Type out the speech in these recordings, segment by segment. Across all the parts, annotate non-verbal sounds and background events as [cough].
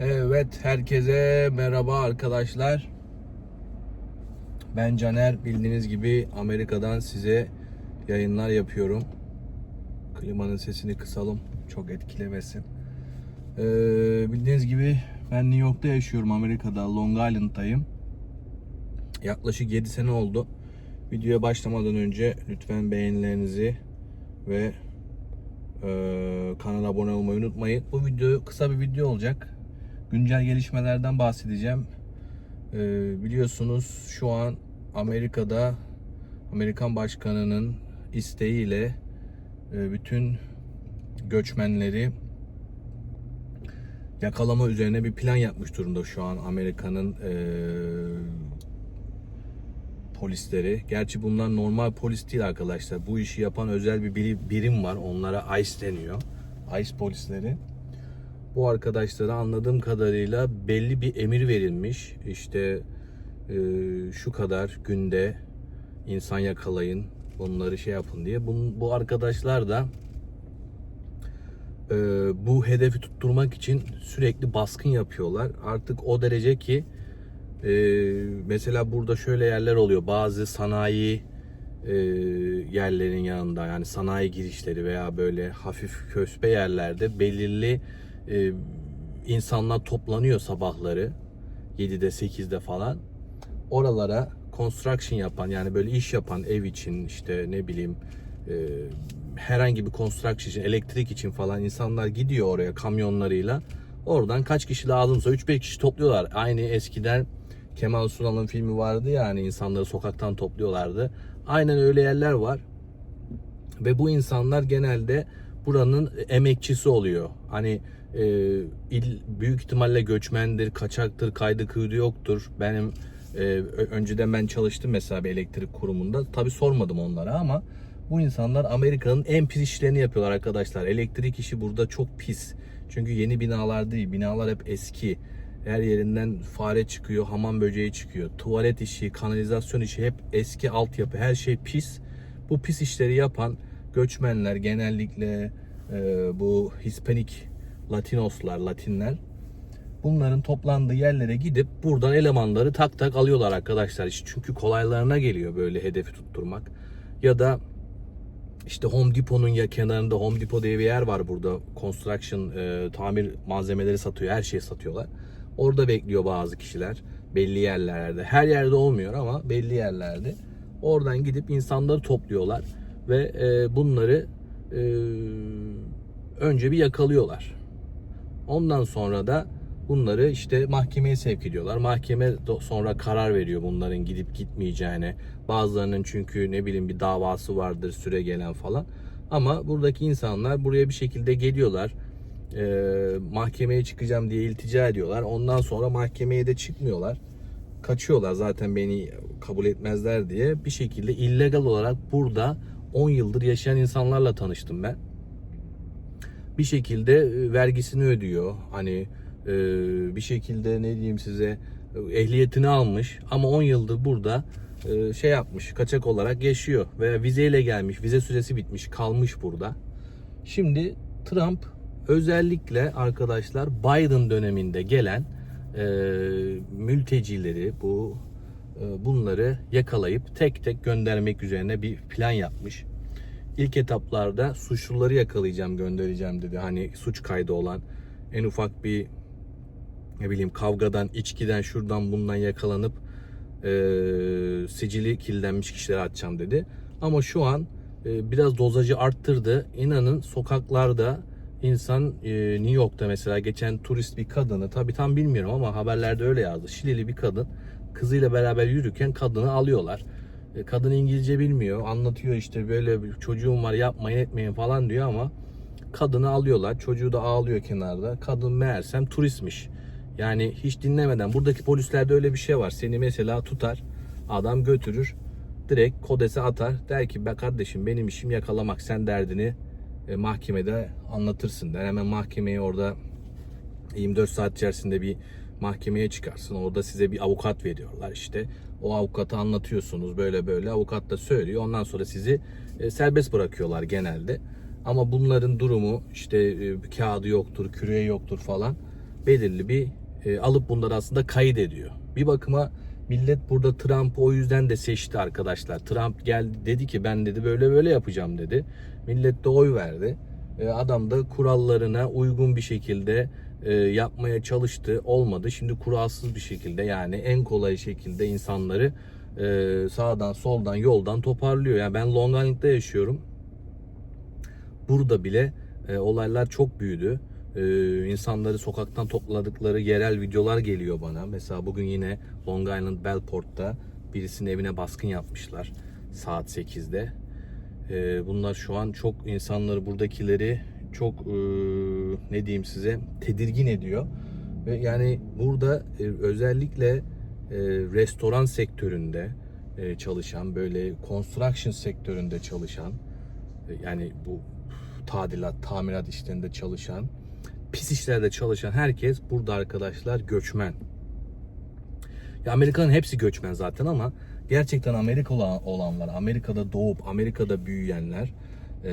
Evet, herkese merhaba arkadaşlar. Ben Caner. Bildiğiniz gibi Amerika'dan size yayınlar yapıyorum. Klimanın sesini kısalım. Çok etkilemesin. Ee, bildiğiniz gibi ben New York'ta yaşıyorum. Amerika'da Long Island'dayım. Yaklaşık 7 sene oldu. Videoya başlamadan önce lütfen beğenilerinizi ve e, kanala abone olmayı unutmayın. Bu video kısa bir video olacak. Güncel gelişmelerden bahsedeceğim. E, biliyorsunuz şu an Amerika'da Amerikan başkanının isteğiyle e, bütün göçmenleri yakalama üzerine bir plan yapmış durumda şu an Amerika'nın e, polisleri. Gerçi bunlar normal polis değil arkadaşlar. Bu işi yapan özel bir biri- birim var. Onlara ICE deniyor. ICE polisleri. Bu arkadaşlara anladığım kadarıyla belli bir emir verilmiş. İşte e, şu kadar günde insan yakalayın, bunları şey yapın diye. Bu, bu arkadaşlar da e, bu hedefi tutturmak için sürekli baskın yapıyorlar. Artık o derece ki e, mesela burada şöyle yerler oluyor. Bazı sanayi e, yerlerin yanında yani sanayi girişleri veya böyle hafif köspe yerlerde belirli e, insanlar toplanıyor sabahları 7'de 8'de falan. Oralara construction yapan yani böyle iş yapan ev için işte ne bileyim e, herhangi bir construction için elektrik için falan insanlar gidiyor oraya kamyonlarıyla. Oradan kaç kişi lazımsa 3-5 kişi topluyorlar. Aynı eskiden Kemal Sunal'ın filmi vardı ya hani insanları sokaktan topluyorlardı. Aynen öyle yerler var. Ve bu insanlar genelde buranın emekçisi oluyor. Hani e, il, büyük ihtimalle göçmendir, kaçaktır, kaydı kuydu yoktur. Benim e, önceden ben çalıştım mesela bir elektrik kurumunda. Tabi sormadım onlara ama bu insanlar Amerika'nın en pis işlerini yapıyorlar arkadaşlar. Elektrik işi burada çok pis. Çünkü yeni binalar değil. Binalar hep eski. Her yerinden fare çıkıyor, hamam böceği çıkıyor. Tuvalet işi, kanalizasyon işi hep eski altyapı. Her şey pis. Bu pis işleri yapan göçmenler genellikle e, bu Hispanik Latinoslar, Latinler bunların toplandığı yerlere gidip buradan elemanları tak tak alıyorlar arkadaşlar. İşte Çünkü kolaylarına geliyor böyle hedefi tutturmak. Ya da işte Home Depot'un ya kenarında Home Depot diye bir yer var burada. Construction, e, tamir malzemeleri satıyor. Her şeyi satıyorlar. Orada bekliyor bazı kişiler. Belli yerlerde. Her yerde olmuyor ama belli yerlerde. Oradan gidip insanları topluyorlar. Ve e, bunları e, önce bir yakalıyorlar. Ondan sonra da bunları işte mahkemeye sevk ediyorlar. Mahkeme sonra karar veriyor bunların gidip gitmeyeceğine. Bazılarının çünkü ne bileyim bir davası vardır süre gelen falan. Ama buradaki insanlar buraya bir şekilde geliyorlar. Ee, mahkemeye çıkacağım diye iltica ediyorlar. Ondan sonra mahkemeye de çıkmıyorlar. Kaçıyorlar zaten beni kabul etmezler diye. Bir şekilde illegal olarak burada 10 yıldır yaşayan insanlarla tanıştım ben bir şekilde e, vergisini ödüyor. Hani e, bir şekilde ne diyeyim size e, ehliyetini almış ama 10 yıldır burada şey yapmış kaçak olarak yaşıyor veya vizeyle gelmiş vize süresi bitmiş kalmış burada. Şimdi Trump özellikle arkadaşlar Biden döneminde gelen e, mültecileri bu e, bunları yakalayıp tek tek göndermek üzerine bir plan yapmış. İlk etaplarda suçluları yakalayacağım, göndereceğim dedi. Hani suç kaydı olan en ufak bir ne bileyim kavgadan, içkiden, şuradan bundan yakalanıp e, sicili killenmiş kişileri atacağım dedi. Ama şu an e, biraz dozajı arttırdı. İnanın sokaklarda insan e, New York'ta mesela geçen turist bir kadını tabi tam bilmiyorum ama haberlerde öyle yazdı. Şileli bir kadın kızıyla beraber yürürken kadını alıyorlar. E, Kadın İngilizce bilmiyor. Anlatıyor işte böyle bir çocuğum var yapmayın etmeyin falan diyor ama kadını alıyorlar. Çocuğu da ağlıyor kenarda. Kadın meğersem turistmiş. Yani hiç dinlemeden buradaki polislerde öyle bir şey var. Seni mesela tutar, adam götürür, direkt kodese atar. Der ki be kardeşim benim işim yakalamak. Sen derdini e, mahkemede anlatırsın der. Hemen mahkemeye orada 24 saat içerisinde bir mahkemeye çıkarsın. Orada size bir avukat veriyorlar işte. O avukata anlatıyorsunuz böyle böyle. Avukat da söylüyor. Ondan sonra sizi e, serbest bırakıyorlar genelde. Ama bunların durumu işte e, kağıdı yoktur, küreği yoktur falan. belirli bir e, alıp bunları aslında kayıt ediyor. Bir bakıma millet burada Trump'ı o yüzden de seçti arkadaşlar. Trump geldi dedi ki ben dedi böyle böyle yapacağım dedi. Millet de oy verdi. Adam da kurallarına uygun bir şekilde e, yapmaya çalıştı. Olmadı. Şimdi kuralsız bir şekilde yani en kolay şekilde insanları e, sağdan soldan yoldan toparlıyor. Yani ben Long Island'da yaşıyorum. Burada bile e, olaylar çok büyüdü. E, insanları sokaktan topladıkları yerel videolar geliyor bana. Mesela bugün yine Long Island Bellport'ta birisinin evine baskın yapmışlar saat 8'de. E, bunlar şu an çok insanları buradakileri çok e, ne diyeyim size tedirgin ediyor. Ve yani burada e, özellikle e, restoran sektöründe e, çalışan böyle construction sektöründe çalışan e, yani bu tadilat, tamirat işlerinde çalışan, pis işlerde çalışan herkes burada arkadaşlar göçmen. Ya Amerika'nın hepsi göçmen zaten ama gerçekten Amerika olan- olanlar, Amerika'da doğup Amerika'da büyüyenler e,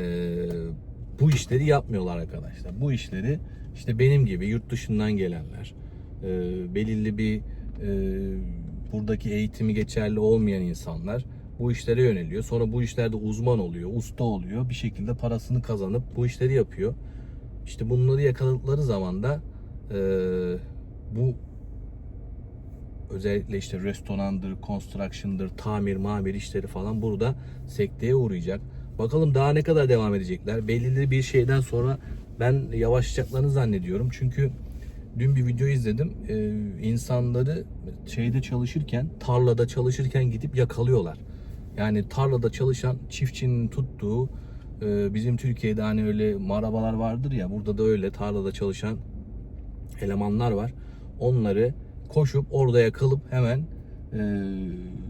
bu işleri yapmıyorlar arkadaşlar. Bu işleri işte benim gibi yurt dışından gelenler, e, belirli bir e, buradaki eğitimi geçerli olmayan insanlar bu işlere yöneliyor. Sonra bu işlerde uzman oluyor, usta oluyor. Bir şekilde parasını kazanıp bu işleri yapıyor. İşte bunları yakaladıkları zaman da e, bu özellikle işte restorandır, construction'dır, tamir, mamir işleri falan burada sekteye uğrayacak. Bakalım daha ne kadar devam edecekler. Belirli bir şeyden sonra ben yavaşlayacaklarını zannediyorum. Çünkü dün bir video izledim. Ee, insanları şeyde çalışırken, tarlada çalışırken gidip yakalıyorlar. Yani tarlada çalışan çiftçinin tuttuğu e, bizim Türkiye'de hani öyle marabalar vardır ya burada da öyle tarlada çalışan elemanlar var. Onları koşup orada yakalıp hemen e,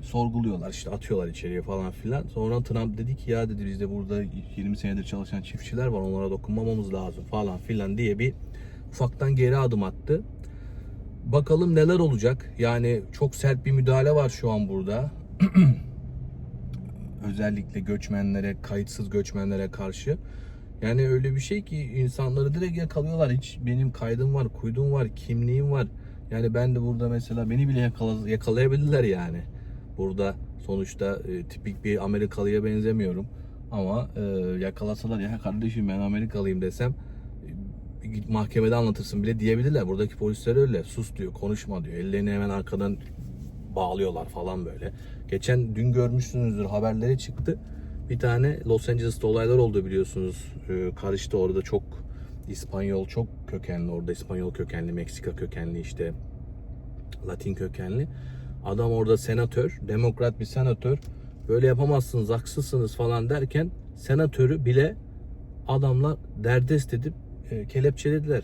sorguluyorlar işte atıyorlar içeriye falan filan. Sonra Trump dedi ki ya dedi bizde burada 20 senedir çalışan çiftçiler var onlara dokunmamamız lazım falan filan diye bir ufaktan geri adım attı. Bakalım neler olacak. Yani çok sert bir müdahale var şu an burada. [clears throat] Özellikle göçmenlere, kayıtsız göçmenlere karşı. Yani öyle bir şey ki insanları direkt yakalıyorlar. Hiç benim kaydım var, kuydum var, kimliğim var. Yani ben de burada mesela beni bile yakala, yakalayabilirler yani. Burada sonuçta e, tipik bir Amerikalıya benzemiyorum. Ama e, yakalasalar ya kardeşim ben Amerikalıyım desem e, git mahkemede anlatırsın bile diyebilirler. Buradaki polisler öyle. Sus diyor, konuşma diyor. Ellerini hemen arkadan bağlıyorlar falan böyle. Geçen dün görmüşsünüzdür haberleri çıktı. Bir tane Los Angeles'ta olaylar oldu biliyorsunuz. Ee, karıştı orada çok İspanyol çok kökenli orada İspanyol kökenli, Meksika kökenli işte Latin kökenli. Adam orada senatör, demokrat bir senatör. Böyle yapamazsınız, haksızsınız falan derken senatörü bile adamlar derdest edip e, kelepçelediler.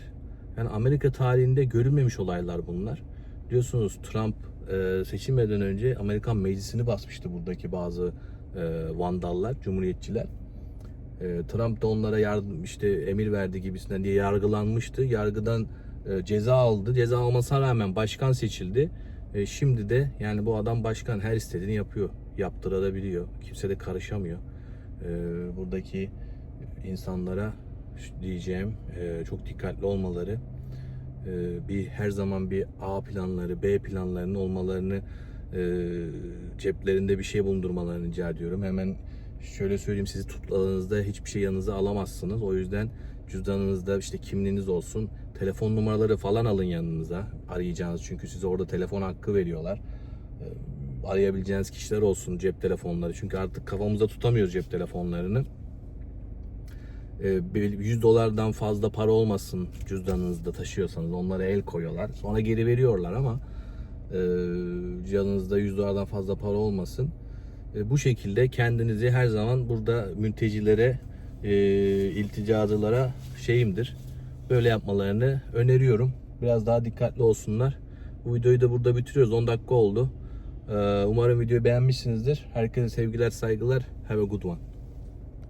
Yani Amerika tarihinde görülmemiş olaylar bunlar. Biliyorsunuz Trump e, seçilmeden önce Amerikan meclisini basmıştı buradaki bazı e, vandallar, cumhuriyetçiler. E, Trump da onlara yardım işte emir verdi gibisinden diye yargılanmıştı. Yargıdan e, ceza aldı. Ceza almasına rağmen başkan seçildi. E, şimdi de yani bu adam başkan her istediğini yapıyor. Yaptırabiliyor. Kimse de karışamıyor. E, buradaki insanlara diyeceğim e, çok dikkatli olmaları e, bir her zaman bir A planları, B planlarının olmalarını e, ceplerinde bir şey bulundurmalarını rica ediyorum. Hemen şöyle söyleyeyim sizi tutladığınızda hiçbir şey yanınıza alamazsınız. O yüzden cüzdanınızda işte kimliğiniz olsun, telefon numaraları falan alın yanınıza arayacağınız çünkü size orada telefon hakkı veriyorlar. E, arayabileceğiniz kişiler olsun cep telefonları çünkü artık kafamızda tutamıyoruz cep telefonlarını. E, bir 100 dolardan fazla para olmasın cüzdanınızda taşıyorsanız onlara el koyuyorlar. Sonra geri veriyorlar ama e, cüzdanınızda 100 dolardan fazla para olmasın. E, bu şekilde kendinizi her zaman burada mültecilere, e, ilticacılara şeyimdir. Böyle yapmalarını öneriyorum. Biraz daha dikkatli olsunlar. Bu videoyu da burada bitiriyoruz. 10 dakika oldu. E, umarım videoyu beğenmişsinizdir. Herkese sevgiler, saygılar. Have a good one.